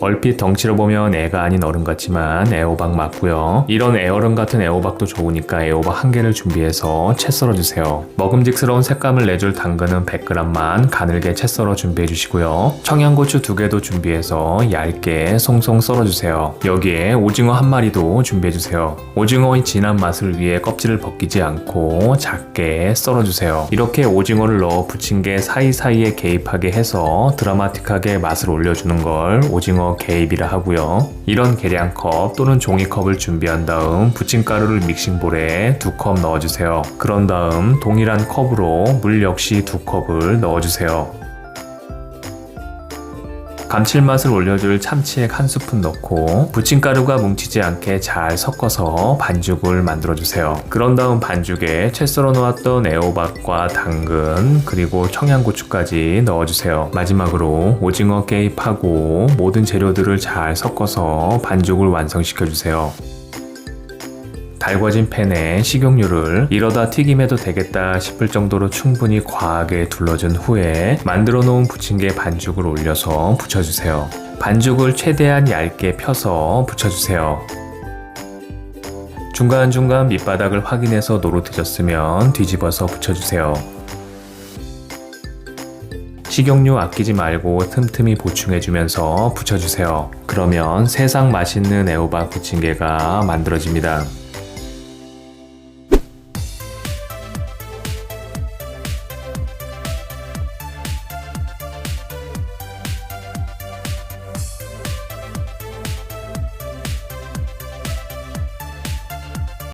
얼핏 덩치로 보면 애가 아닌 어른 같지만 애호박 맞고요. 이런 애어른 같은 애호박도 좋으니까 애호박 한 개를 준비해서 채 썰어주세요. 먹음직스러운 색감을 내줄 당근은 100g만 가늘게 채 썰어 준비해 주시고요. 청양고추 두 개도 준비해서 얇게 송송 썰어주세요. 여기에 오징어 한 마리도 준비해 주세요. 오징어의 진한 맛을 위해 껍질을 벗기지 않고 작게 썰어주세요. 이렇게 오징어를 넣어 부침개 사이사이에 개입하게 해서 드라마틱하게 맛을 올려주는 걸 오징어 개입이라 하고요. 이런 계량컵 또는 종이컵을 준비한 다음 부침가루를 믹싱볼에 두 컵 넣어주세요. 그런 다음 동일한 컵으로 물 역시 두 컵을 넣어주세요. 감칠맛을 올려줄 참치액 한 스푼 넣고 부침가루가 뭉치지 않게 잘 섞어서 반죽을 만들어주세요. 그런 다음 반죽에 채 썰어 놓았던 애호박과 당근 그리고 청양고추까지 넣어주세요. 마지막으로 오징어 개입하고 모든 재료들을 잘 섞어서 반죽을 완성시켜주세요. 달궈진 팬에 식용유를 이러다 튀김해도 되겠다 싶을 정도로 충분히 과하게 둘러준 후에 만들어 놓은 부침개 반죽을 올려서 붙여주세요. 반죽을 최대한 얇게 펴서 붙여주세요. 중간중간 밑바닥을 확인해서 노릇해졌으면 뒤집어서 붙여주세요. 식용유 아끼지 말고 틈틈이 보충해주면서 붙여주세요. 그러면 세상 맛있는 애호박 부침개가 만들어집니다.